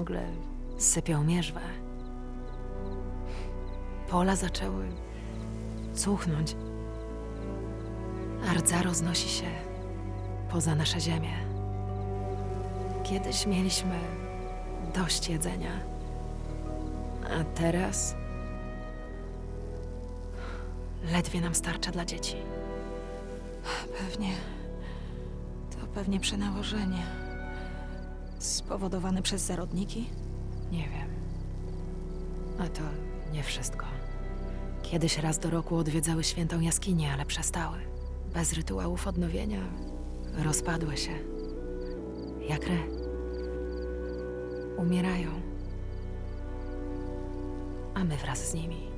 Ciągle sypią mierzwę. Pola zaczęły cuchnąć. a Rdza roznosi się poza nasze ziemię. Kiedyś mieliśmy dość jedzenia, a teraz ledwie nam starcza dla dzieci. Pewnie. To pewnie przenałożenie. Spowodowane przez zarodniki? Nie wiem. A to nie wszystko. Kiedyś raz do roku odwiedzały świętą jaskinię, ale przestały. Bez rytuałów odnowienia rozpadły się. Jak re. Umierają. A my wraz z nimi.